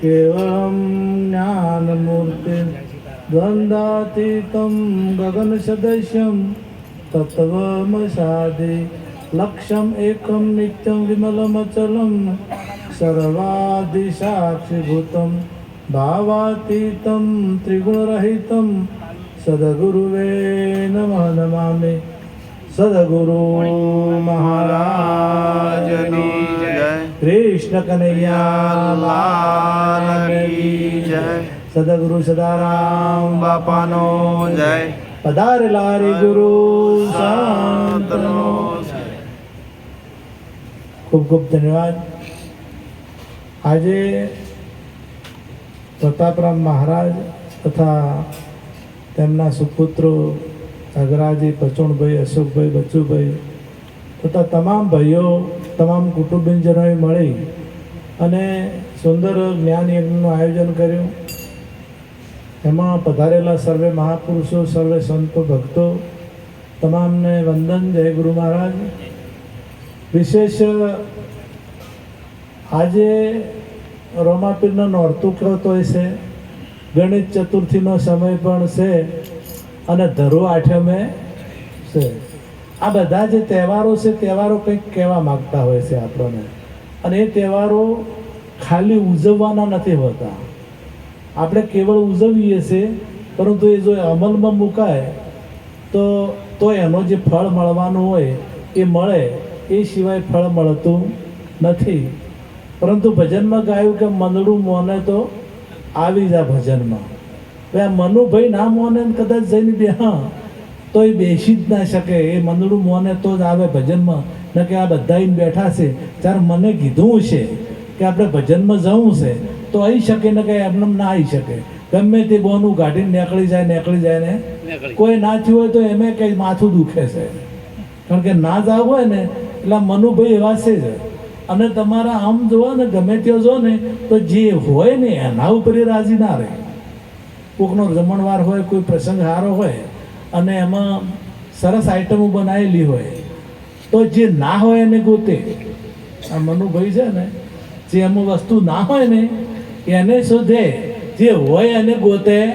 કેવલમ જ્ઞાનમૂર્તિ દ્વંદાતીતમ ગગન સદશ્યમ તત્વમસાદિ લક્ષમ એકમ નિત્યમ વિમલમચલમ સર્વાદિસાક્ષીભૂતમ ભાવાતીતમ ત્રિગુણરહિતમ સદગુરુવે નમઃ નમામિ સદગુરુ મહારાજની કૃષ્ણ કનૈયા જય. સદગુરુ સદારામ બાપાનો જય. પધારેલા રે ગુરુ શાંતનો ખૂબ ખૂબ ધન્યવાદ. આજે પ્રતાપરામ મહારાજ તથા તેમના સુપુત્રો અગરાજી પચોણભાઈ અશોકભાઈ બચ્ચુભાઈ તથા તમામ ભાઈઓ તમામ કુટુંબીજનોએ મળી અને સુંદર જ્ઞાન યજ્ઞનું આયોજન કર્યું. એમાં પધારેલા સર્વે મહાપુરુષો, સર્વે સંતો, ભક્તો, તમામને વંદન, જય ગુરુ મહારાજ. વિશેષ આજે રોમાપીરનો નોરતું કહેતો હોય છે. ગણિત ચતુર્થીનો સમય પણ છે અને ધરુ આઠમે છે. આ બધા જે તહેવારો છે, તહેવારો કંઈક કહેવા માગતા હોય છે આપણને. અને એ તહેવારો ખાલી ઉજવવાના નથી હોતા. આપણે કેવળ ઉજવીએ છીએ, પરંતુ એ જો અમલમાં મુકાય, તો તો એનો જે ફળ મળવાનું હોય, એ મળે, એ સિવાય ફળ મળતું નથી. પરંતુ ભજનમાં ગાયું કે મનડું મોને તો આવી જા ભજનમાં. આ મનુભાઈ ના મોને કદાચ જઈને બે હા તો એ બેસી જ ના શકે. એ મનડું મોને તો જ આવે ભજનમાં. ન કે આ બધા બેઠા છે. ત્યારે મને કીધું છે કે આપણે ભજનમાં જવું છે. તો આવી શકે ને કે એમને ના આવી શકે. ગમે તે બોનું ગાઢીને નીકળી જાય નીકળી જાય ને. કોઈ ના થયું હોય તો એમે કંઈ માથું દુખે છે. કારણ કે ના જાવ હોય ને એટલે મનુભાઈ એવા છે જ. અને તમારા આમ જોવો ને ગમે ત્યાં જો ને તો જે હોય ને એના ઉપર એ રાજી ના રહે. કોકનો જમણવાર હોય કોઈ પ્રસંગ સારો હોય અને એમાં સરસ આઈટમો બનાવેલી હોય, તો જે ના હોય એને ગોતે. આ મનુભાઈ છે ને, જે એમાં વસ્તુ ના હોય ને, એને શોધે. જે હોય એને ગોતે.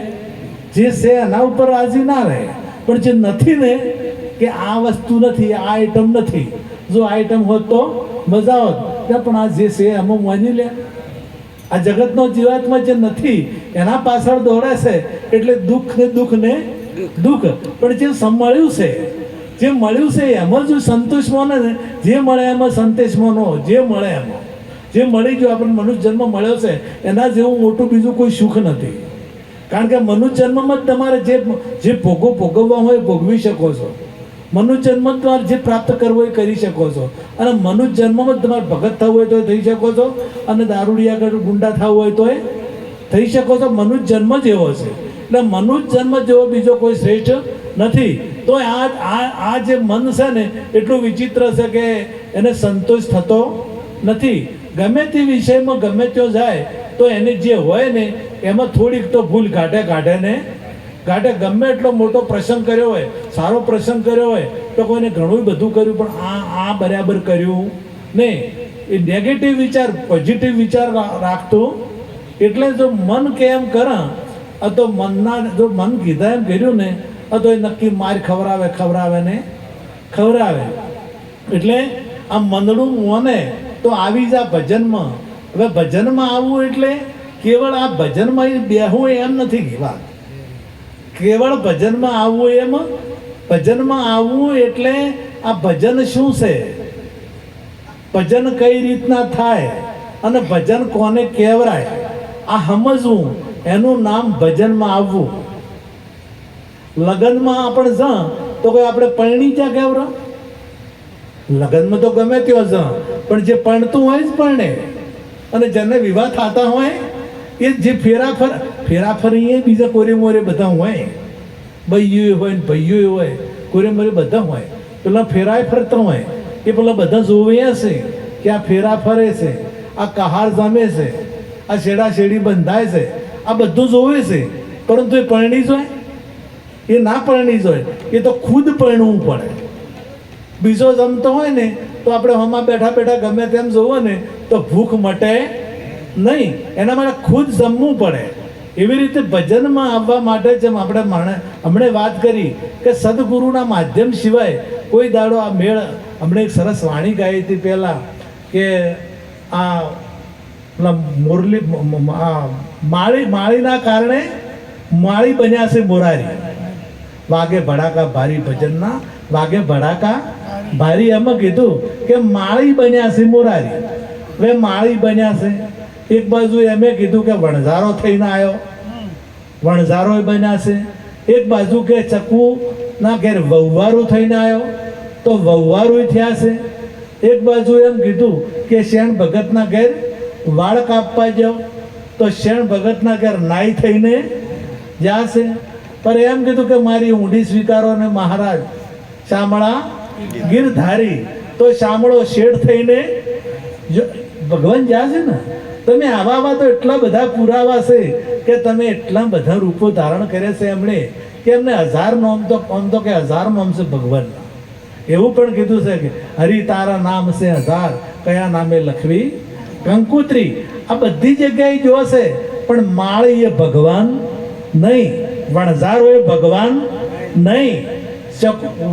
જે છે એના ઉપર રાજી ના રહે. પણ જે નથી ને, કે આ વસ્તુ નથી, આ આઈટમ નથી. જો આઈટમ હોત તો મજા હોત પણ આ જે છે એમાં માની લે. આ જગતનો જીવાત્મા જે નથી, એના પાછળ દોડે છે. એટલે દુઃખ ને દુઃખ ને દુઃખ. પણ જે મળ્યું છે, જે મળ્યું છે, એમાં જો સંતોષ માને ને, જે મળે એમાં સંતોષ નો, જે મળે એમાં. જે મળી ગયો આપણને મનુષ્ય જન્મ મળ્યો છે, એના જેવું મોટું બીજું કોઈ સુખ નથી. કારણ કે મનુષ્ય જન્મમાં જ તમારે જે જે ભોગો ભોગવવા હોય એ ભોગવી શકો છો. મનુષ્ય જન્મ તમારે જે પ્રાપ્ત કરવો એ કરી શકો છો. અને મનુષ્ય જન્મમાં જ તમારે ભગત થવું હોય તો થઈ શકો છો. અને દારૂડિયા ગુંડા થવું હોય તો થઈ શકો છો. મનુષ્ય જન્મ જ એવો છે. એટલે મનુષ્ય જન્મ જેવો બીજો કોઈ શ્રેષ્ઠ નથી. તો આ આ જે મન છે ને, એટલું વિચિત્ર છે કે એને સંતોષ થતો નથી. ગમે તે વિષયમાં ગમે ત્યાં જાય, તો એને જે હોય ને, એમાં થોડીક તો ભૂલ કાઢે કાઢે ને ગાઢે ગમે એટલો મોટો પ્રસંગ કર્યો હોય, સારો પ્રસંગ કર્યો હોય, તો કોઈને ઘણું બધું કર્યું, પણ આ આ બરાબર કર્યું નહીં. એ નેગેટિવ વિચાર પોઝિટિવ વિચાર રાખતું, એટલે જો મન કે એમ કરે આ તો મનના જો મન કીધા એમ કર્યું ને આ તો એ નક્કી માર ખવડાવે ખવડાવે ને ખવડાવે. એટલે આ મનડું મને તો આવી જા ભજનમાં. હવે ભજનમાં આવવું એટલે કેવળ આ ભજનમાં એ બેહવું એમ નથી વાત. કેવળ ભજનમાં આવવું એમ, ભજનમાં આવવું એટલે આ ભજન શું છે? ભજન કઈ રીતના થાય? અને ભજન કોને કહેવરાય? આ સમજવું. એનું નામ ભજનમાં આવવું. લગ્નમાં આપણે જ તો કોઈ આપણે પરણી જ્યાં કેવરા લગ્નમાં તો ગમે ત્યાં જ પણ જે પરણતું હોય જ પરણે. અને જેને વિવાહ થતા હોય, એ જે ફેરાફર ફેરાફર એ બીજા કોરે મોરે બધા હોય. ભાઈઓ હોય ને ભાઈઓ હોય, કોરે મોરે બધા હોય. પેલા ફેરાય ફરતા હોય, એ પેલા બધા જોવે છે કે આ ફેરા ફરે છે, આ કહાર જમે છે, આ છેડા છેડી બંધાય છે. આ બધું જોવે છે. પરંતુ એ પરણી જોઈએ એ ના પરણી જોઈએ એ તો ખુદ પરણવું પડે. બીજો જમતો હોય ને, તો આપણે હમા બેઠા બેઠા ગમે તેમ જોવો ને, તો ભૂખ મટે નહીં. એના માટે ખુદ જમવું પડે. એવી રીતે ભજનમાં આવવા માટે જેમ આપણે માણે, હમણે વાત કરી કે સદગુરુના માધ્યમ સિવાય કોઈ દાડો આ મેળ, હમણે એક સરસ વાણી ગાઈ હતી પહેલાં કે આ મુરલી માળી, માળીના કારણે માળી બન્યા છે મોરારી. વાગે ભડાકા ભારી ભજનના, વાગે ભડાકા ભારી. એમ કીધું કે માળી બન્યા છે મોરારી. હવે માળી બન્યા છે. એક બાજુ એમે કીધું કે વણઝારો થઈને આવ્યો વણઝારો બન્યા છે. એક બાજુ કે ચકવું ના ઘેર વહવારું થઈને આવ્યો તો વહવારું થયા છે. એક બાજુ એમ કીધું કે શેણ ભગતના ઘેર વાળ કાપવા જાઓ, તો શેણ ભગતના ઘેર નાઈ થઈને જાશે. પર એમ કીધું કે મારી ઊંડી સ્વીકારો ને મહારાજ, શામળા ગીરધારી તો શામળો શેઠ થઈને ભગવાન જાશે ને? તમે આવા આવા તો એટલા બધા પુરાવા છે કે તમે એટલા બધા રૂપો ધારણ કર્યા છે એમણે, કે એમને હજાર નોમ તો, આમ તો કે હજાર નોમ છે ભગવાનના એવું પણ કીધું છે કે, હરિ તારા નામ છે હજાર, કયા નામે લખવી કંકુત્રી આ બધી જગ્યાએ જોશે પણ માળી એ ભગવાન નહીં વણઝારો એ ભગવાન નહીં, ચક-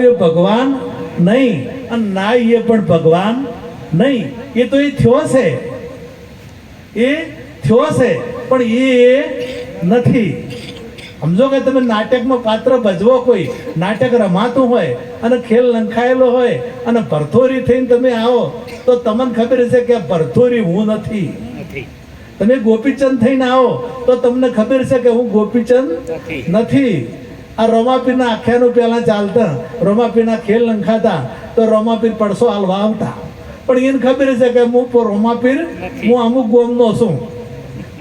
એ ભગવાન નહીં, અને નાઈ એ પણ ભગવાન નહીં. એ તો એ થયો છે એ થયો છે પણ એ નથી. સમજો કે તમે નાટકમાં પાત્ર ભજવો કોઈ નાટક રમાતું હોય અને ખેલ લંખાયેલો હોય અને ભરથોરી થઈને તમે આવો તો તમને ખબર છે કે ભરથોરી હું નથી. તમે ગોપીચંદ થઈને આવો તો તમને ખબર છે કે હું ગોપીચંદ નથી. આ રોમાપીરના આખ્યાનો પહેલાં ચાલતા રોમાપીરના ખેલ લંખાતા તો રોમાપીર પડસો હાલવા આવતા. પણ એને ખબર છે કે હું રોમાપીર હું અમુક ગોમનો છું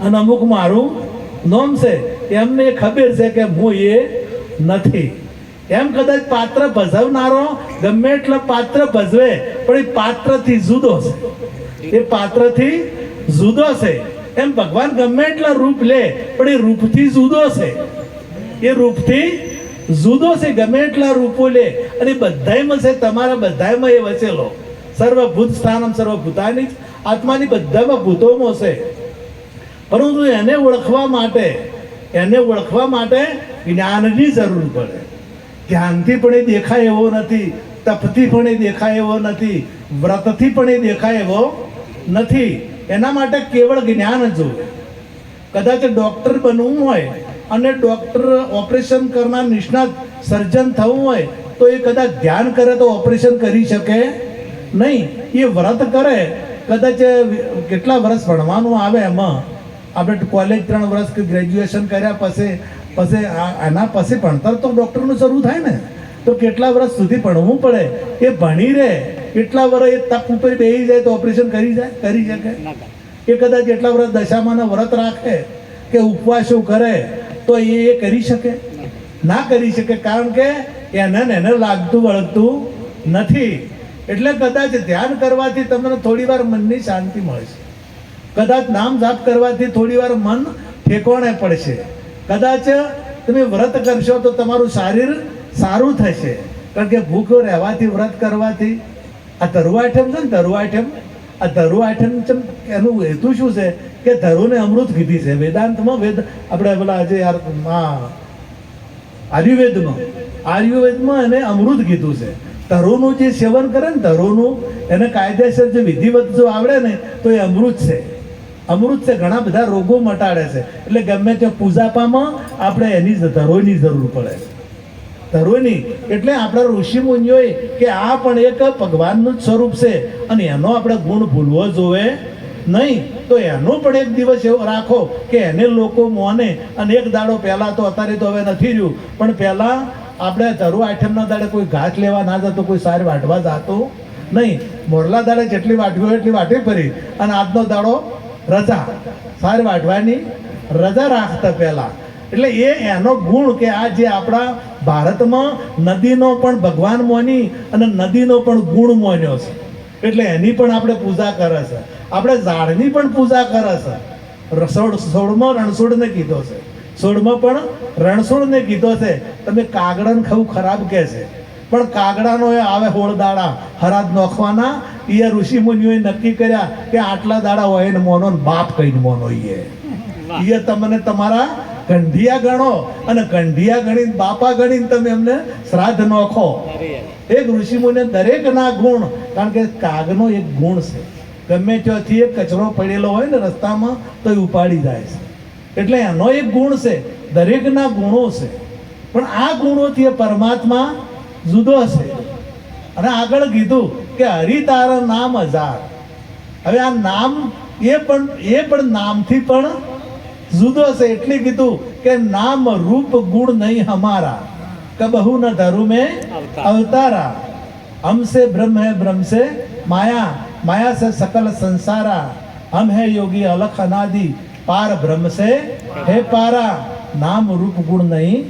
અને અમુક મારું નોમ છે. એમને ખબર છે કે હું એ નથી. એમ કદાચ પાત્ર ભજવનારો ગમે એટલા પાત્ર ભજવે, પણ એ પાત્રથી જુદો છે. એ પાત્રથી જુદો છે. એમ ભગવાન ગમે એટલા રૂપ લે, પણ એ રૂપથી જુદો છે. એ રૂપથી જુદો છે, ગમે એટલા રૂપો લે. અને બધાયમાં છે, તમારા બધાયમાં એ વચેલો. સર્વભૂત સ્થાનમ સર્વભૂતાની આત્માની બધામાં ભૂતોમાં છે. પરંતુ એને ઓળખવા માટે એને ઓળખવા માટે જ્ઞાનની જરૂર પડે. ધ્યાનથી પણ એ દેખાય એવો નથી, તપથી પણ એ દેખાય એવો નથી, વ્રતથી પણ એ દેખાય એવો નથી. એના માટે કેવળ જ્ઞાન જ જોઈએ કદાચ ડૉક્ટર બનવું હોય અને ડૉક્ટર ઓપરેશન કરનાર નિષ્ણાત સર્જન થવું હોય, તો એ કદાચ ધ્યાન કરે તો ઓપરેશન કરી શકે નહીં. એ વ્રત કરે. કદાચ કેટલા વર્ષ ભણવાનું આવે એમાં આપણે કોલેજ ત્રણ વર્ષ કે ગ્રેજ્યુએશન કર્યા પછી પછી આના પછી ભણતર તો ડૉક્ટરનું શરૂ થાય ને. તો કેટલા વર્ષ સુધી ભણવું પડે? એ ભણી રહે. એટલા વર્ષ એ તક ઉપર બેસી જાય તો ઓપરેશન કરી જાય કરી શકે. એ કદાચ એટલા વર્ષ દશામાંના વ્રત રાખે કે ઉપવાસો કરે તો એ એ કરી શકે. ના કરી શકે કારણ કે એને ને એને લાગતું વળગતું નથી. એટલે કદાચ ધ્યાન કરવાથી તમને થોડી વાર મનની શાંતિ મળશે કદાચ નામ જાપ કરવાથી થોડી વાર મન ઠેકોણે પડશે. કદાચ તમે વ્રત કરશો તો તમારું શરીર સારું થશે. કારણ કે ભૂખ રહેવાથી વ્રત કરવાથી આ ધરુ આઠમ છે ને, ધરુ આઠમ, આ ધરુ આઠમ ચમ એનું હેતુ શું છે? કે ધરુને અમૃત કીધી છે. વેદાંતમાં વેદ આપણે પેલા આજે યાર આયુર્વેદમાં આયુર્વેદમાં એને અમૃત કીધું છે. ધરુનું જે સેવન કરે ને, ધરુનું એને કાયદેસર જે વિધિવત જો આવડે ને, તો એ અમૃત છે. અમૃત છે, ઘણા બધા રોગો મટાડે છે. એટલે ગમે તે પૂજાપામાં આપણે એની જ ધરોની જરૂર પડે છે. ધરોની એટલે આપણા ઋષિ મુનિઓએ કે આ પણ એક ભગવાનનું જ સ્વરૂપ છે અને એનો આપણે ગુણ ભૂલવો જોવે નહીં. તો એનો પણ એક દિવસ એવો રાખો કે એને લોકો મોને અને એક દાડો પહેલાં તો અત્યારે તો હવે નથી રહ્યું. પણ પહેલાં આપણે ધરો આઠમના દાડે કોઈ ઘાસ લેવા ના જતો, કોઈ સારી વાટવા જતો નહીં. મોરલા દાડે જેટલી વાટવી હોય એટલી વાટી ફરી. અને આજનો દાડો રજા. સારી વાઢવાની રજા રાખતા પહેલાં. એટલે એ એનો ગુણ કે આ જે આપણા ભારતમાં નદીનો પણ ભગવાન મોની અને નદીનો પણ ગુણ મોન્યો છે. એટલે એની પણ આપણે પૂજા કરે છે. આપણે ઝાડની પણ પૂજા કરે છે. રસોડ, સોળમાં રણછોડને કીધો છે. સોળમાં પણ રણછોડને કીધો છે. તમે કાગડન ખાવું ખરાબ કહે છે. પણ કાગડાનો એ આવે હોળ દાડા. હરાજ નોખવાના. એ ઋષિ મુનિઓએ નક્કી કર્યા કે આટલા દાડા હોય ને મોનો બાપ કહીને મોનો એ એ તમને તમારા ગંઢિયા ગણો અને ગંઢિયા ગણીને બાપા ગણીને તમે એમને શ્રાદ્ધ નોખો. એક ઋષિ મુનિ દરેકના ગુણ કારણ કે કાગનો એક ગુણ છે. ગમે ત્યાંથી એક કચરો પડેલો હોય ને રસ્તામાં તો એ ઉપાડી જાય છે. એટલે એનો એક ગુણ છે દરેકના ગુણો છે. પણ આ ગુણોથી એ પરમાત્મા જુદો છે. અને આગળ કીધું કે હરિ તારા નામ હજાર હવે આ નામ એ પણ એ પણ નામથી પણ જુદો છે. એટલે કીધું કે નામ રૂપ ગુણ નહીં હમારા. કે બહુ ન ધરુ મેં અવતારા. હમ સે બ્રહ્મ હે બ્રહ્મ સે માયા. માયા સે સકલ સંસારા. હમ હે યોગી અલખ અનાદિ. પાર બ્રહ્મ સે હે પારા. નામ રૂપ ગુણ નહીં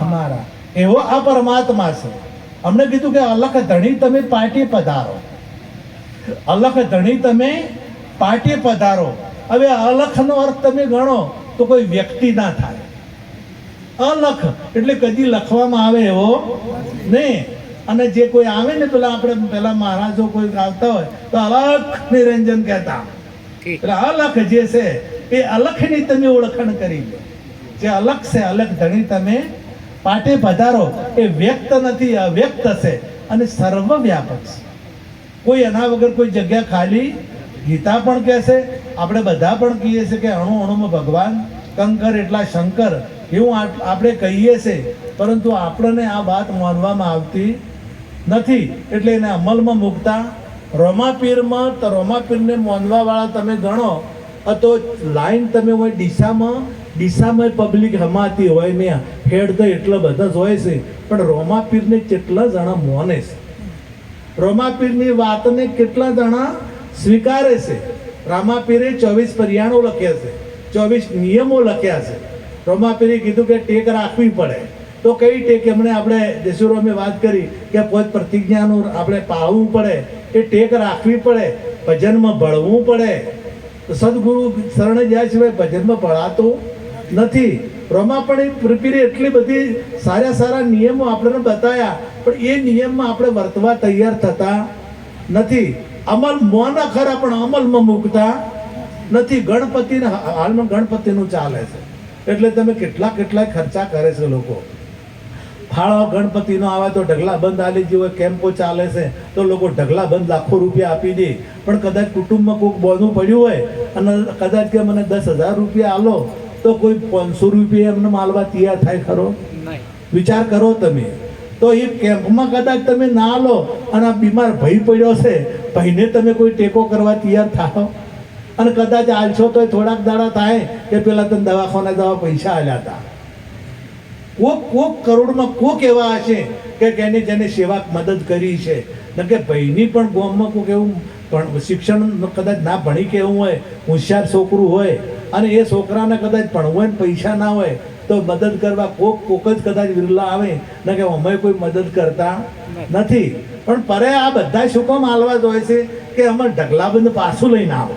હમારા. એવો આ પરમાત્મા છે. અમને કીધું કે અલખ ધણી તમે પાર્ટી પધારો. અલખ ધણી તમે પાર્ટી પધારો. હવે અલખનો અર્થ તમે ગણો તો કોઈ વ્યક્તિ ના થાય. અલખ એટલે કદી લખવામાં આવે એવો નહીં. અને જે કોઈ આવે ને પેલા આપણે પેલા મહારાજો કોઈ આવતા હોય તો અલખ નિરંજન કહેતા. એટલે અલખ જે છે એ અલખની તમે ઓળખાણ કરી લો. જે અલખ છે અલખ ધણી તમે પાટે પધારો એ વ્યક્ત નથી અવ્યક્ત છે અને સર્વવ્યાપક છે. કોઈ એના વગર કોઈ જગ્યા ખાલી, ગીતા પણ કહેશે આપણે બધા પણ કહીએ છીએ કે અણુ અણુમાં ભગવાન, કંકર એટલા શંકર, એવું આપણે કહીએ છીએ પરંતુ આપણને આ વાત માનવામાં આવતી નથી, એટલે એને અમલમાં મૂકતા રોમાપીરમાં તો રોમાપીરને માનવાવાળા તમે ગણો તો લાઈન તમે હોય ડીસામાં ડીસામાં પબ્લિક હમાતી હોય ને હેડ તો એટલા બધા જ હોય છે. પણ રોમાપીરને કેટલા જણા મોને છે? રોમાપીરની વાતને કેટલા જણા સ્વીકારે છે? રામાપીરે ચોવીસ પરિયાણો લખ્યા છે. ચોવીસ નિયમો લખ્યા છે. રોમાપીરે કીધું કે ટેક રાખવી પડે. તો કઈ ટેક? એમણે આપણે દેશુરોમે વાત કરી કે પોત પ્રતિજ્ઞાનું આપણે પાળવું પડે એ ટેક રાખવી પડે, ભજનમાં ભળવું પડે. સદગુરુ શરણે જાય સિવાય ભજનમાં ભળાતું નથી. રોમાપણી પીરે એટલી બધી સારા સારા નિયમો આપણને બતાવ્યા પણ એ નિયમમાં આપણે વર્તવા તૈયાર થતા નથી. અમલ મોના ખરા, પણ અમલમાં મૂકતા નથી. ગણપતિને હાલમાં ગણપતિનું ચાલે છે. એટલે તમે કેટલા કેટલા ખર્ચા કરે છે લોકો. ફાળો ગણપતિનો આવે તો ઢગલા બંધ આલી જેવો કેમ્પો ચાલે છે, તો લોકો ઢગલા બંધ લાખો રૂપિયા આપી દે. પણ કદાચ કુટુંબમાં કોઈક બોનું પડ્યું હોય અને કદાચ કે મને દસ હજાર રૂપિયા આલો તો કોઈ પાંચસો રૂપિયા એમને માલવા તૈયાર થાય ખરો? વિચાર કરો તમે. તો એ કેમ્પમાં કદાચ તમે ના લો અને આ બીમાર ભય પડ્યો છે ભાઈને તમે કોઈ ટેકો કરવા તૈયાર થાઓ? અને કદાચ આલશો તો થોડાક દાડા થાય કે પેલા તમે દવાખાને દવા પૈસા આલ્યા હતા. કોક કોક કરોડમાં કોક એવા હશે કે જેને જેને સેવા મદદ કરી છે. કે ભાઈની પણ ગોમમાં કોક એવું પણ શિક્ષણ કદાચ ના ભણી કે એવું હોય, હોશિયાર છોકરું હોય, અને એ છોકરાને કદાચ ભણવું હોય પૈસા ના હોય, તો મદદ કરવા કોક કોક જ કદાચ વિરલા આવે ને કે અમે કોઈ મદદ કરતા નથી. પણ પરે આ બધા શું કામ હાલવા જ હોય છે કે અમે ઢગલાબંધ પાછું લઈને આવો.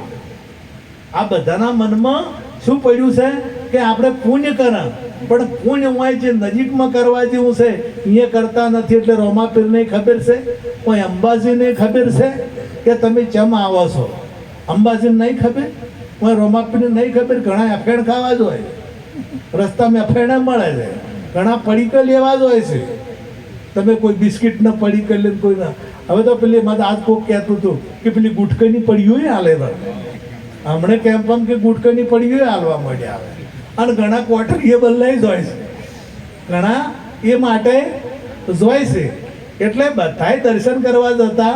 આ બધાના મનમાં શું પડ્યું છે કે આપણે પુણ્ય કરા પણ પુણ્ય હોય જે નજીકમાં કરવા જેવું છે, અહીંયા કરતા નથી એટલે રોમાપીરને ખબર છે? કોઈ અંબાજીને ખબર છે? કે તમે ચમ આવો છો? અંબાજીને નહીં ખબર? હું રોમાપીને નહીં ખબર, ઘણા અફેણ ખાવા જ હોય. રસ્તામાં અફેણે મળે છે. ઘણા પડીક લેવા જ હોય છે. તમે કોઈ બિસ્કિટના પડીક લઈને કોઈ ના હવે તો પેલી મારે આજ કોક કહેતું હતું કે પેલી ગુટકાની પડીઓ હાલે તો. હમણે કેમ્પમાં કે ગુટકાની પડીઓ હાલવા માંડ્યા આવે અને ઘણા ક્વાર્ટર એ બદલાઈ જ હોય છે. ઘણા એ માટે જોય છે. એટલે બધાય દર્શન કરવા જતા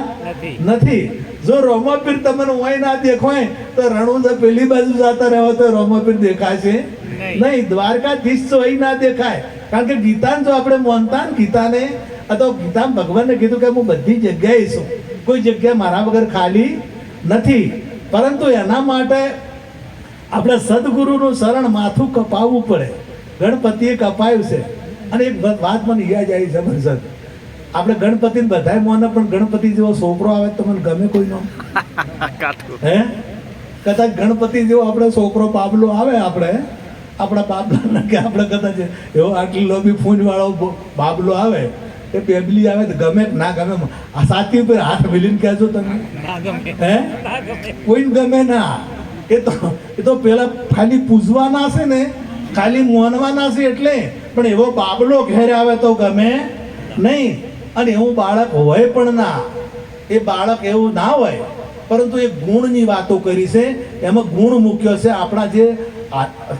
નથી. જો રોમાપીર તમને હોય ના દેખાય તો રણુજા પેલી બાજુ જતા રહો તો રોમાપીર દેખાશે નહીં. દ્વારકાધીશ તો અહીં ના દેખાય. કારણ કે ગીતાને જો આપણે માનતા ને ગીતાને અથવા ગીતા ભગવાનને કીધું કે હું બધી જગ્યાએ છું. કોઈ જગ્યા મારા વગર ખાલી નથી. પરંતુ એના માટે આપણે સદગુરુનું શરણ માથું કપાવવું પડે. ગણપતિએ કપાયું છે. અને એક વાત મને યાદ આવી જબરજસ્ત આપણે ગણપતિને બધાય મોને પણ ગણપતિ જેવો છોકરો આવે તો મને ગમે કોઈનો હે? કદાચ ગણપતિ જેવો આપણે છોકરો પાબલો આવે આપણે આપણા બાબલા કે આપણે કદાચ એવો આટલી લોબી ફૂંજ વાળો બાબલો આવે એ પેબલી આવે તો ગમે ના ગમે. આ સાથી ઉપર હાથ મિલીને કહેજો તમે. હે? કોઈને ગમે ના. એ તો એ તો પેલા ખાલી પૂજવાના છે ને ખાલી મોનવાના છે એટલે. પણ એવો બાબલો ઘેર આવે તો ગમે નહીં. અને એવું બાળક હોય પણ ના. એ બાળક એવું ના હોય, પરંતુ એ ગુણની વાતો કરી છે. એમાં ગુણ મૂક્યો છે આપણા જે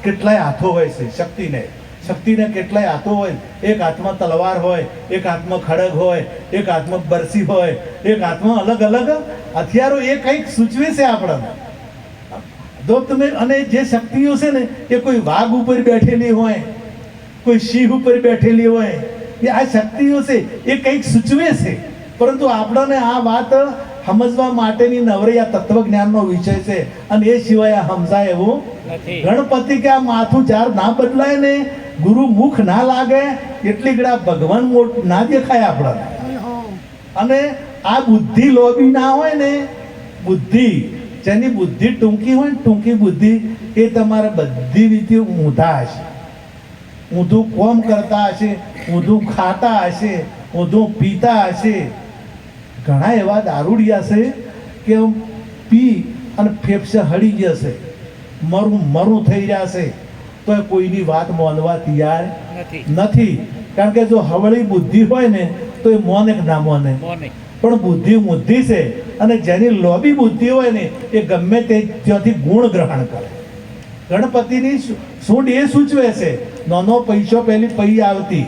કેટલાય હાથો હોય છે, શક્તિને. શક્તિને કેટલાય હાથો હોય. એક હાથમાં તલવાર હોય, એક હાથમાં ખડગ હોય, એક હાથમાં બરસી હોય, એક હાથમાં અલગ અલગ હથિયારો એ કંઈક સૂચવે છે આપણને. તો તમે અને જે શક્તિઓ છે ને, એ કોઈ વાઘ ઉપર બેઠેલી હોય, કોઈ સિંહ ઉપર બેઠેલી હોય એ આ શક્તિઓ છે એ કંઈક સૂચવે છે. પરંતુ આપણને આ વાત સમજવા માટેની નવરી આ તત્વજ્ઞાનનો વિષય છે અને એ સિવાય આ સમજાય એવું ગણપતિ કે આ માથું ચાર ના બદલાય ને ગુરુ મુખ ના લાગે એટલી ગળા ભગવાન ના દેખાય આપણને. અને આ બુદ્ધિ લોભી ના હોય ને બુદ્ધિ જેની બુદ્ધિ ટૂંકી હોય ને ટૂંકી બુદ્ધિ એ તમારે બધી રીતે ઊંધા હશે. ઊંધું કોમ કરતા હશે ઊંધું ખાતા હશે ઊંધું પીતા હશે. ઘણા એવા દારૂડિયા છે કે પી અને ફેફસે હળી જશે મરું મરું થઈ જશે તો એ કોઈની વાત માનવા તૈયાર નથી. કારણ કે જો હવળી બુદ્ધિ હોય ને તો એ મોને ના મોને. પણ બુદ્ધિ બુદ્ધિ છે અને જેની લોબી બુદ્ધિ હોય ને એ ગમે તે ત્યાંથી ગુણ ગ્રહણ કરે. ગણપતિની સૂંઢ એ સૂચવે છે નાનો પૈસો પેલી પૈ આવતી.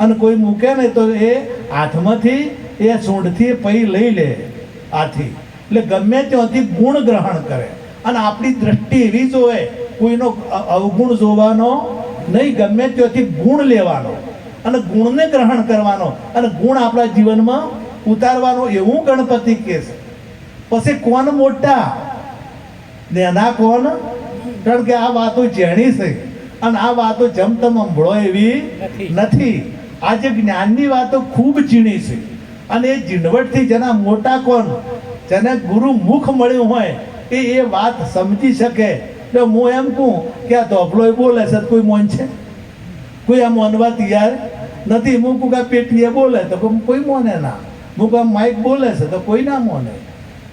અને કોઈ મૂકે ને તો એ હાથમાંથી, એ સૂંઢથી પૈ લઈ લે આથી. એટલે ગમે ત્યાંથી ગુણ ગ્રહણ કરે. અને આપણી દ્રષ્ટિ એવી જોવે, કોઈનો અવગુણ જોવાનો નહીં, ગમે ત્યાંથી ગુણ લેવાનો. અને ગુણને ગ્રહણ કરવાનો. અને ગુણ આપણા જીવનમાં ઉતારવાનો એવું ગણપતિ કે છે. પછી કોણ મોટા? નેના કોણ? કારણ કે આ વાતો જેણી છે. અને આ વાતો જમતમ સંભળો એવી નથી. આજે જ્ઞાનની વાતો ખૂબ ઝીણી છે. અને એ ઝીણવટથી જેના મોટા કોણ જેને ગુરુ મુખ મળ્યું હોય એ એ વાત સમજી શકે. એટલે હું એમ કહું કે આ ધોપલો બોલે છે કોઈ મોન છે? કોઈ આ મોનવા તૈયાર નથી? હું કહું કે પેટીએ બોલે તો કોઈ મોને ના. હું કહું માઇક બોલે છે તો કોઈ ના મોને.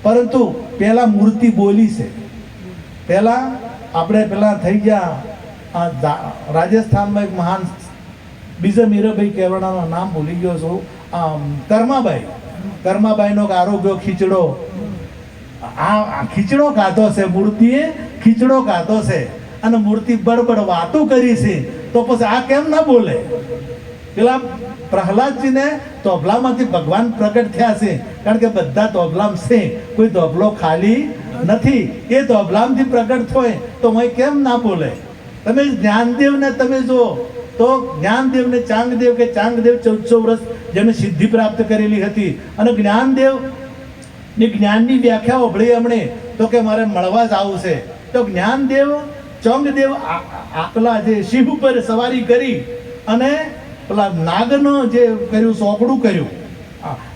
પરંતુ પહેલાં મૂર્તિ બોલી છે. પહેલાં આપણે પેલા થઈ ગયા આ રાજસ્થાનમાં એક મહાન બીજા મીરાભાઈ કહેવાનાનું નામ ભૂલી ગયો છું. કર્માબાઈ. કર્માબાઈનો આરોગ્ય ખીચડો. આ ખીચડો ખાધો છે મૂર્તિએ, ખીચડો ખાધો છે. અને મૂર્તિ બડબડ વાતો કરી છે. તો પછી આ કેમ ના બોલે? પેલા પ્રહલાદજીને તોબલામાંથી ભગવાન પ્રગટ થયા છે. કારણ કે બધા તોબલામ છે. કોઈ તોબલો ખાલી નથી. એ તોબલામથી પ્રગટ થાય તો હું કેમ ના બોલે? તમે જ્ઞાનદેવને તમે જુઓ, તો જ્ઞાનદેવને ચાંગદેવ કે ચાંગદેવ ચૌદસો વર્ષ જેને સિદ્ધિ પ્રાપ્ત કરેલી હતી. અને જ્ઞાનદેવની જ્ઞાનની વ્યાખ્યા ઓભળી હમણે તો કે મારે મળવા જ આવું છે. તો જ્ઞાનદેવ, ચોંગદેવ આ- આ જે શિવ ઉપર સવારી કરી અને પેલા નાગનો જે કર્યું સોકડું કર્યું.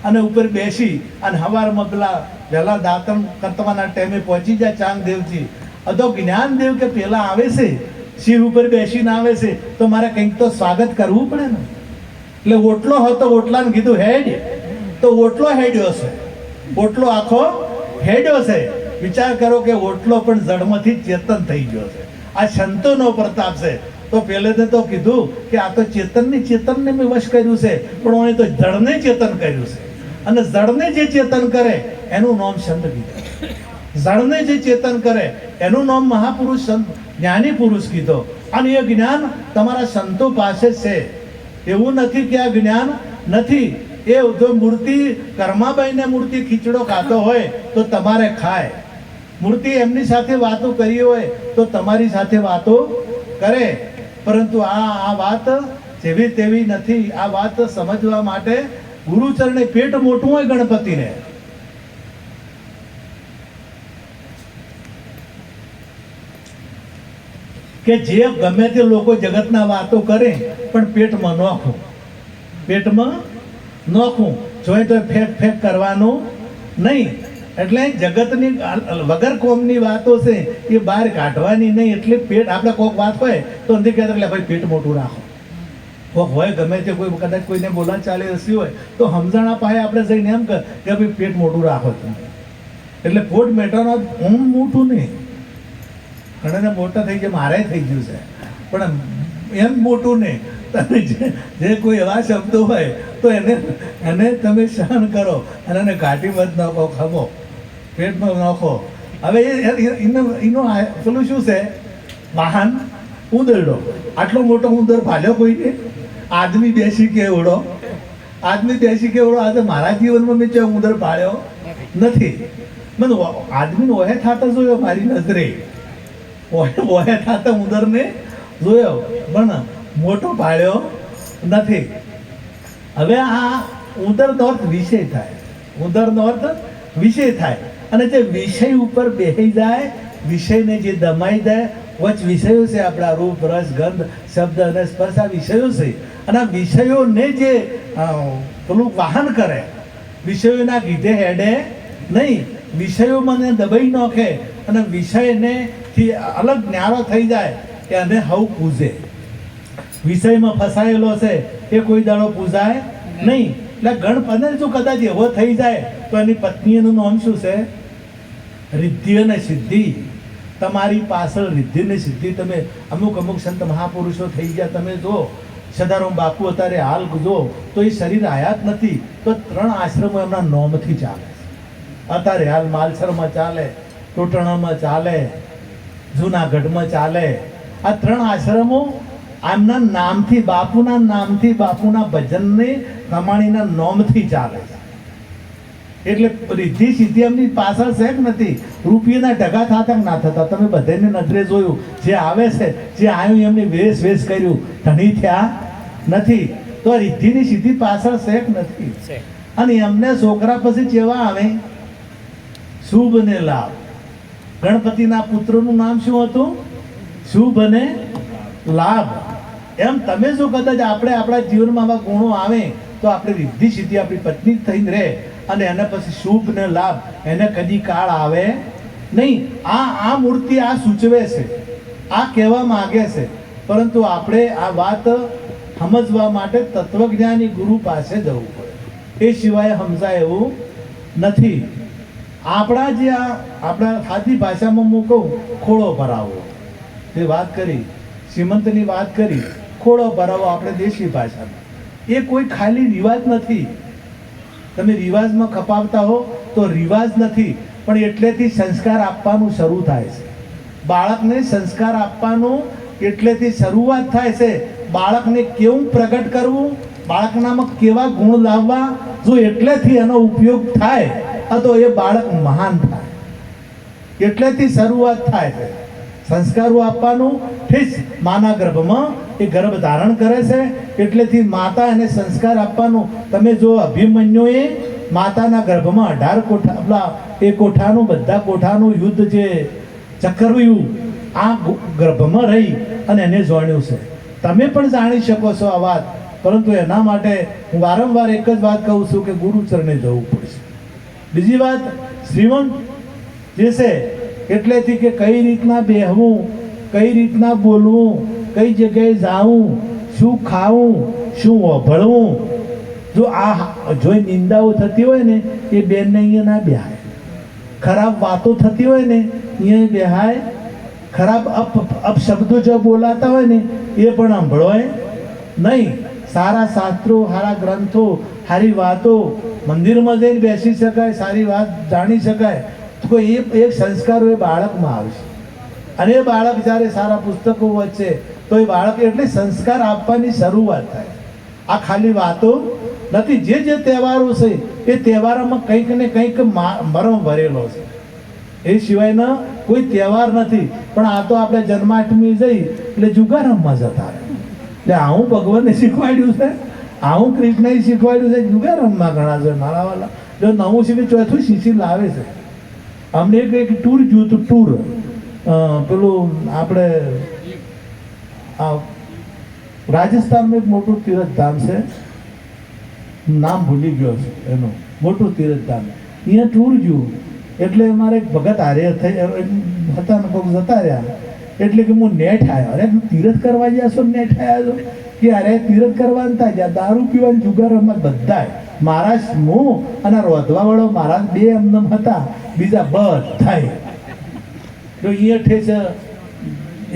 અને ઉપર બેસી અને હવારમાં પેલા વહેલા દાંતણ કરતવાના ટાઈમે પહોંચી જાય ચાંગદેવજી. આ જ્ઞાનદેવ કે પેલા આવે છે શિવ ઉપર બેસીને આવે છે, તો મારે કંઈક તો સ્વાગત કરવું પડે ને. એટલે ઓટલો હતો, ઓટલાને કીધું, હેડ. તો ઓટલો હેડ્યો છે ઓટલો આખો હેડ્યો છે. વિચાર કરો કે ઓટલો પણ જડમાંથી ચેતન થઈ ગયો છે. આ સંતોનો પ્રતાપ છે. તો પહેલે તો કીધું કે આ તો ચેતનની, ચેતનને મેં વશ કર્યું છે, પણ ઓણે તો જડને ચેતન કર્યું છે. અને જળને જે ચેતન કરે, એનું નામ સંત કીધું જળને જે ચેતન કરે, એનું નામ મહાપુરુષ સંત જ્ઞાની પુરુષ કીધો. અને એ જ્ઞાન તમારા સંતો પાસે છે. એવું નથી કે આ જ્ઞાન નથી. એ જો મૂર્તિ કર્માબાઈને મૂર્તિ ખીચડો ખાતો હોય તો તમારે ખાય. મૂર્તિ એમની સાથે વાતો કરી હોય તો તમારી સાથે વાતો કરે. પરંતુ આ આ વાત જેવી તેવી નથી. આ વાત સમજવા માટે ગુરુચરણે પેટ મોટું હોય ગણપતિને. કે જે ગમે તે લોકો જગતના વાતો કરે, પણ પેટમાં નોખું પેટમાં નોખું જોઈએ તો ફેંક ફેંક કરવાનું નહીં. એટલે જગતની વગર કોમની વાતો છે, એ બહાર કાઢવાની નહીં. એટલે પેટ, આપણે કોઈક વાત હોય, તો નથી કહેતા એટલે ભાઈ પેટ મોટું રાખો. કોક હોય, ગમે તે કોઈ, કદાચ કોઈને બોલા ચાલે હસી હોય, તો સમજણા પાસે આપણે જઈને એમ કે ભાઈ પેટ મોટું રાખો તમે. એટલે પોટ મેટરનો ઊંઘ મોટું નહીં. ઘણાને મોટા થઈ ગયા, મારે થઈ ગયું છે. પણ એમ મોટું નહીં. તમે જે કોઈ એવા શબ્દો હોય, તો એને એને તમે સહન કરો અને એને ઘાટી મત નાખો, ખમો. પેટમાં નાખો. હવે એનો એનો પેલું શું છે? વાહન ઉંદરડો. આટલો મોટો ઉંદર ભાલ્યો કોઈને આદમી બેસી કે એવડો આદમી બેસી કે એવડો આજે મારા જીવનમાં મેં ચો ઉંદર પાળ્યો નથી. મને આદમીનો ઓહે થતા જોયો મારી નજરે. ઓહે થાતા ઉંદરને જોયો. પણ મોટો પાળ્યો નથી. હવે આ ઉંદરનો અર્થ વિષય થાય. ઉંદરનો અર્થ વિષય થાય. અને જે વિષય ઉપર બેહી જાય, વિષયને જે દમાઈ જાય, વચ વિષયો છે આપણા રૂપ, રસ, ગંધ, શબ્દ અને સ્પર્શ, આ વિષયો છે. અને આ વિષયોને જે પેલું વાહન કરે, વિષયોના કીધે હેડે નહીં. વિષયો મને દબાઈ નાખે અને વિષયને થી અલગ ન્યારો થઈ જાય કે અને હવ પૂજે. વિષયમાં ફસાયેલો છે એ કોઈ દાડો પૂજાય નહીં. એટલે ગણપતિ જો કદાચ એવો થઈ જાય, તો એની પત્નીનું નામ શું છે? રિદ્ધિ અને સિદ્ધિ. તમારી પાછળ રિદ્ધિ ને સિદ્ધિ. તમે અમુક અમુક સંત મહાપુરુષો થઈ ગયા, તમે જો સદારામ બાપુ અત્યારે હાલ જો, તો એ શરીર આયાત નથી, તો ત્રણ આશ્રમો એમના નોમથી ચાલે અત્યારે હાલ માલસરમાં ચાલે, ટોટણામાં ચાલે જુનાગઢમાં ચાલે. આ ત્રણ આશ્રમો આમના નામથી બાપુના નામથી બાપુના ભજનની કમાણીના નોમથી ચાલે છે. એટલે રિદ્ધિ સિદ્ધિ એમની પાછળ છે નથી. રૂપિયાના ટકા થતા ના થતા. તમે બધાને નજરે જોયું. જે આવે છે જે આવ્યું એમની વેશ વેશ કર્યું. ધણી થયા નથી. તો આ રિદ્ધિની સિદ્ધિ પાછળ છે નથી. અને એમને છોકરા પછી કેવા આવે? શુભ ને લાભ. ગણપતિના પુત્રનું નામ શું હતું? શુભ અને લાભ. એમ તમે જો કદાચ આપણે આપણા જીવનમાં આવા ગુણો આવે, તો આપણે રિદ્ધિ સિદ્ધિ આપણી પત્ની થઈને રહે. અને એને પછી શુભ ને લાભ. એને કદી કાળ આવે નહીં. આ આ મૂર્તિ આ સૂચવે છે. આ કહેવા માંગે છે. પરંતુ આપણે આ વાત સમજવા માટે તત્વજ્ઞાની ગુરુ પાસે જવું પડે. એ સિવાય સમજાય એવું નથી. આપણા જે આ આપણા સાદી ભાષામાં હું કહું, ખોળો ભરાવો. જે વાત કરી, શ્રીમંતની વાત કરી, ખોળો ભરાવો આપણે દેશી ભાષામાં. એ કોઈ ખાલી રિવાજ નથી. તમે રિવાજમાં ખપાવતા હો તો રિવાજ નથી, પણ એટલેથી સંસ્કાર આપવાનું શરૂ થાય છે. બાળકને સંસ્કાર આપવાનું એટલેથી શરૂઆત થાય છે. બાળકને કેવું પ્રગટ કરવું? બાળકનામાં કેવા ગુણ લાવવા? જો એટલેથી એનો ઉપયોગ થાય તો એ બાળક મહાન થાય. એટલેથી શરૂઆત થાય છે. સંસ્કારો આપવાનું ઠીક માના ગર્ભમાં એ ગર્ભ ધારણ કરે છે. એટલેથી માતા એને સંસ્કાર આપવાનું. તમે જો અભિમન્યુએ માતાના ગર્ભમાં અઢાર કોઠા આપણા એ કોઠાનું, બધા કોઠાનું યુદ્ધ જે ચક્રવ્યું આ ગર્ભમાં રહી અને એને જોણ્યું છે. તમે પણ જાણી શકો છો આ વાત. પરંતુ એના માટે હું વારંવાર એક જ વાત કહું છું કે ગુરુચરણે જવું પડશે. બીજી વાત, શ્રીમંત, જે છે એટલેથી કે કઈ રીતના બેહવું, કઈ રીતના બોલવું, કઈ જગ્યાએ જાવું, શું ખાવું, શું વભળવું. જો આ જો નિંદાઓ થતી હોય ને, એ બેનને અહીંયા ના બેહાય. ખરાબ વાતો થતી હોય ને, અહીંયા બેહાય. ખરાબ અપ, અપશબ્દો જો બોલાતા હોય ને, એ પણ સાંભળવાય નહીં, સારા શાસ્ત્રો, સારા ગ્રંથો સારી વાતો મંદિરમાં જઈને બેસી શકાય, સારી વાત જાણી શકાય. તો એ એક સંસ્કારો એ બાળકમાં આવશે અને એ બાળક જ્યારે સારા પુસ્તકો વચ્ચે તો એ બાળક એટલે સંસ્કાર આપવાની શરૂઆત થાય. આ ખાલી વાતો નથી. જે જે તહેવારો છે, એ તહેવારોમાં કંઈક ને કંઈક મરમ ભરેલો છે. એ સિવાયના કોઈ તહેવાર નથી. પણ આ તો આપણે જન્માષ્ટમી જઈ, એટલે જુગાર રમવા જતા રહે એટલે આવું ભગવાનને શીખવાડ્યું છે. આવું કૃષ્ણએ શીખવાડ્યું છે, જુગાર રમવા ઘણા છે, મારા વાલા. જો નવું શીખી, ચોથું શીશી લાવે છે. અમને એક ટૂર જોયું હતું, ટૂર. પેલું આપણે આ રાજસ્થાનમાં એક મોટું તીર્થધામ છે. નામ ભૂલી ગયો છે એનું. મોટું તીર્થધામ. અહીંયા ટૂર જોયું. એટલે મારે એક ભગત હારે થઈ હતા ને કોઈક જતા રહ્યા. એટલે કે હું નેઠ આવ્યો અરે તું તીરથ કરવા ગયા છો નેઠ આવ્યા છો? કે અરે તીરથ કરવા નતા જ્યાં દારૂ પીવાની જુગાર રમત બધાય. મારા હું અને રોધવાવાળો મારા બે એમનેમ હતા. બીજા બધાય. તો અહીંયા ઠે છે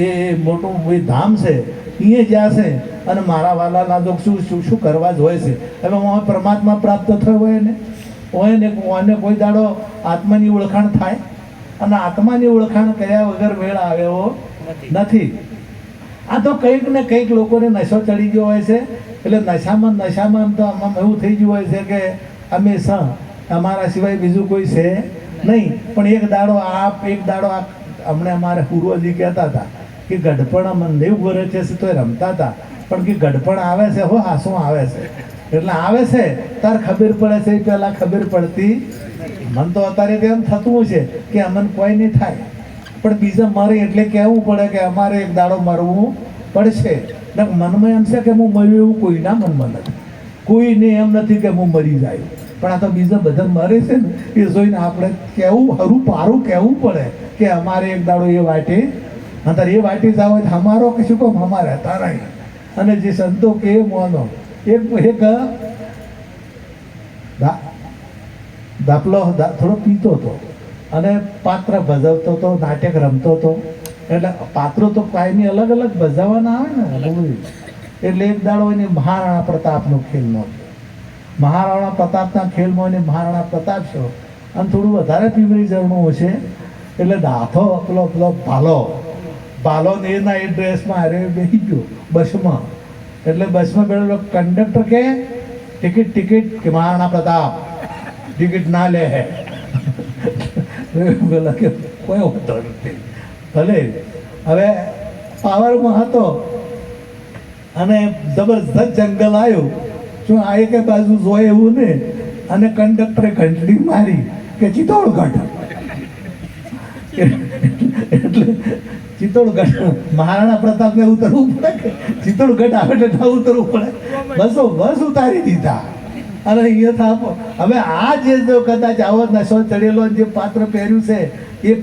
એ મોટું એ ધામ છે અહીંયા જ્યાં છે અને મારા વાલાના તો શું શું શું કરવા જ હોય છે. હવે હું પરમાત્મા પ્રાપ્ત થયો હોય ને હોય ને કોને કોઈ દાડો આત્માની ઓળખાણ થાય. અને આત્માની ઓળખાણ કર્યા વગર મેળ આવ્યો નથી. આ તો કંઈક ને કંઈક લોકોને નશો ચડી ગયો હોય છે. એટલે નશામાં નશામાં તો આમાં એવું થઈ ગયું હોય છે કે અમે સ, અમારા સિવાય બીજું કોઈ છે નહીં. પણ એક દાડો આપ, એક દાડો આ અમને અમારે પૂર્વજી કહેતા હતા કે ગઢપણ નેવું વર્ષ છે તો રમતા હતા. પણ કે ગઢપણ આવે છે, હો હા શું આવે છે. એટલે આવે છે, તાર ખબર પડે છે પહેલાં ખબર પડતી. મન તો અત્યારે એમ થતું છે કે અમને કોઈ નહીં થાય. પણ બીજા મારે એટલે કહેવું પડે કે અમારે એક દાડો મરવું પડશે. ને મનમાં એમ છે કે હું મર્યું એવું કોઈના મનમાં નથી. કોઈને એમ નથી કે હું મરી જાય. પણ આ તો બીજા બધા મરે છે ને, એ જોઈને આપણે કહેવું, હરું પારું કહેવું પડે કે અમારે એક દાડો એ વાટે. અત્યારે એ વાટી જાવ હોય અમારો કે શું કહું અમારે તારા અને જે સંતો કે એ મોનો એક એક દાપલો થોડો પીતો હતો અને પાત્ર ભજવતો હતો નાટક રમતો હતો એટલે પાત્રો તો કાયમી અલગ અલગ ભજવવાના આવે ને. એટલે એક દાડો એની મહારાણા પ્રતાપનો ખેલનો મહારાણા પ્રતાપના ખેલમાં એને મહારાણા પ્રતાપ છો. અને થોડું વધારે પીવરી જરણું હશે. એટલે દાથો પેલો પેલો ભાલો. ભાલો ને એના એ ડ્રેસમાં અરે બેસી ગયો બસમાં. એટલે બસમાં બેઠેલો કંડક્ટર કે ટિકિટ ટિકિટ કે મહારાણા પ્રતાપ. ટિકિટ ના લે હે. પેલા કે કોઈ હોતો નથી. ભલે. હવે પાવરમાં હતો અને જબરજસ્ત જંગલ આવ્યું. શું આ એક બાજુ જોય એવું ને? અને કંડક્ટરે ઘંટડી મારી કે ચિત્તોડગઢ એટલે ચિત્તોડગઢ મહારાણા પ્રતાપને ઉતરવું પડે ચિત્તોડગઢ આવે એટલે ઉતરવું પડે? બસો, બસ ઉતારી દીધા. અને અહીંયા થાપો હવે આ જે જો કદાચ આવો નશો ચડેલો જે પાત્ર પહેર્યું છે એ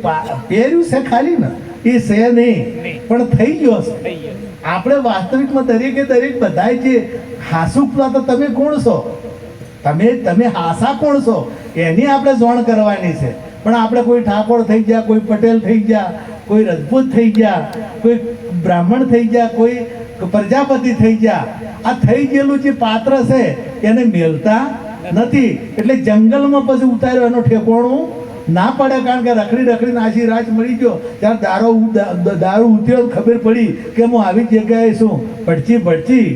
પહેર્યું છે ખાલી ને? એ છે નહીં. પણ થઈ ગયો છે. આપણે વાસ્તવિકમાં દરેકે દરેક બધાય જે હાસુકતા તો તમે કોણ છો? તમે તમે હાસા કોણ છો? એની આપણે જોણ કરવાની છે. પણ આપણે કોઈ ઠાકોર થઈ ગયા કોઈ પટેલ થઈ ગયા કોઈ રજપૂત થઈ ગયા કોઈ બ્રાહ્મણ થઈ ગયા કોઈ પ્રજાપતિ થઈ ગયા આ થઈ ગયેલું જે પાત્ર છે, એને મેલતા નથી. એટલે જંગલમાં પછી ઉતાર્યો એનું ઠેકોણું ના પડે, કારણ કે રખડી રખડીને આશી રાજ મળી ગયો. ત્યારે દારો દારૂ ઉતર્યો ખબર પડી કે હું આવી જગ્યાએ છું. ભડચી ભડચી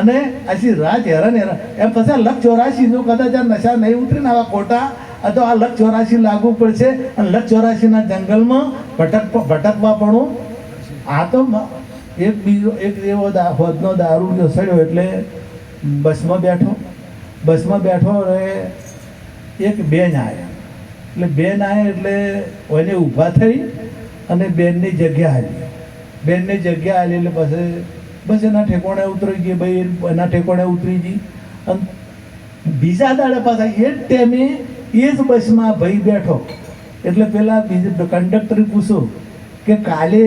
અને આશી રાજ હેરાન હેરાન. એમ પછી લખ ચોરાશી જો કદાચ આ નશા નહીં ઉતરીને આવા ખોટા, આ તો આ લખ ચોરાશી લાગુ પડશે. અને લખ ચોરાશીના જંગલમાં ભટક ભટકવા પણ આ તો એક બીજો એક એવો હોદનો દારૂ ઘસડ્યો એટલે બસમાં બેઠો. બસમાં બેઠો અને એક બેન આવ્યા એટલે બેન આવ્યા એટલે એને ઊભા થઈ અને બેનની જગ્યા હાલી. બેનની જગ્યા હાલી એટલે પછી બસ એના ઠેકોણે ઉતરી ગઈ ભાઈ, એના ઠેકોણે ઉતરી ગઈ. અને બીજા દાડે પાછા એ જ ટાઈમે એ જ બસમાં ભાઈ બેઠો. એટલે પેલા બીજા કંડક્ટરે પૂછો કે કાલે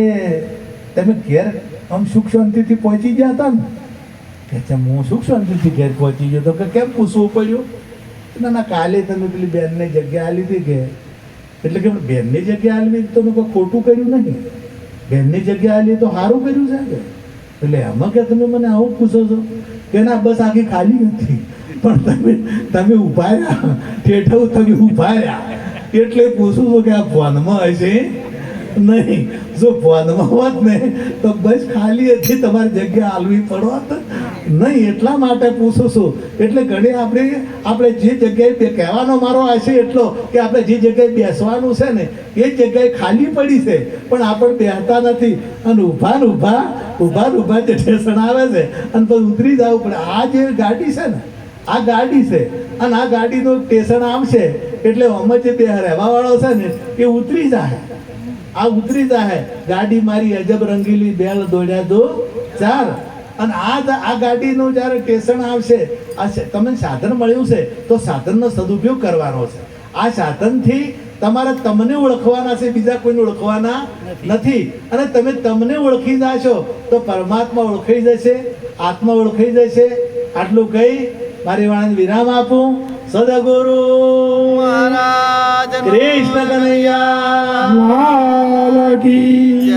તમે ઘેર આમ સુખ શાંતિથી પહોંચી ગયા હતા ને કે હું સુખ શાંતિથી ઘેર પહોંચી ગયો તો કે કેમ પૂછવું પડ્યું? ના ના, કાલે તમે પેલી બેનને જગ્યા હતી કે. એટલે કે બેનની જગ્યા આલવી તો તમે કોઈ ખોટું કર્યું નહીં. બેનની જગ્યા આલી તો સારું કર્યું છે કે? એટલે એમાં કે તમે મને આવું પૂછો છો કે ના, બસ આખી ખાલી નથી પણ તમે તમે ઊભા રહ્યા. ઠેઠવ તમે ઊભા રહ્યા. એટલે પૂછું છું કે આ ફોનમાં હશે? નહીં. જો ફોનમાં હોત ને, તો બસ ખાલી હતી તમારી જગ્યા આલવી પડોત નહીં, એટલા માટે પૂછું છું. એટલે ઘણી આપણે આપણે જે જગ્યાએ કહેવાનો મારો આશય એટલો કે આપણે જે જગ્યાએ બેસવાનું છે ને, એ જગ્યાએ ખાલી પડી છે. પણ આપણે બેસતા નથી. અને ઊભા ને ઊભા ઊભા ને ઊભા જે ઠેસણ આવે છે. અને પછી ઉતરી જવું પડે. આ જે ગાડી છે ને, આ ગાડી છે. અને આ ગાડીનું સ્ટેશન આવશે એટલે અમે જે બે રહેવાવાળો છે ને, એ ઉતરી જાય. આ ઉતરી જાય ગાડી મારી અજબ રંગીલી બેલ દોડ્યા દો. ચાર. અને આ આ ગાડીનું જ્યારે સ્ટેશન આવશે, આ તમને સાધન મળ્યું છે, તો સાધનનો સદુપયોગ કરવાનો છે. આ સાધનથી તમારે તમને ઓળખવાના છે, બીજા કોઈને ઓળખવાના નથી. અને તમે તમને ઓળખી જાશો, તો પરમાત્મા ઓળખાઈ જશે, આત્મા ઓળખાઈ જશે. આટલું કહી મારી વાણાને વિરામ આપું. સદગુરુ મહારાજ કૃષ્ણ કનૈયા લાલ કી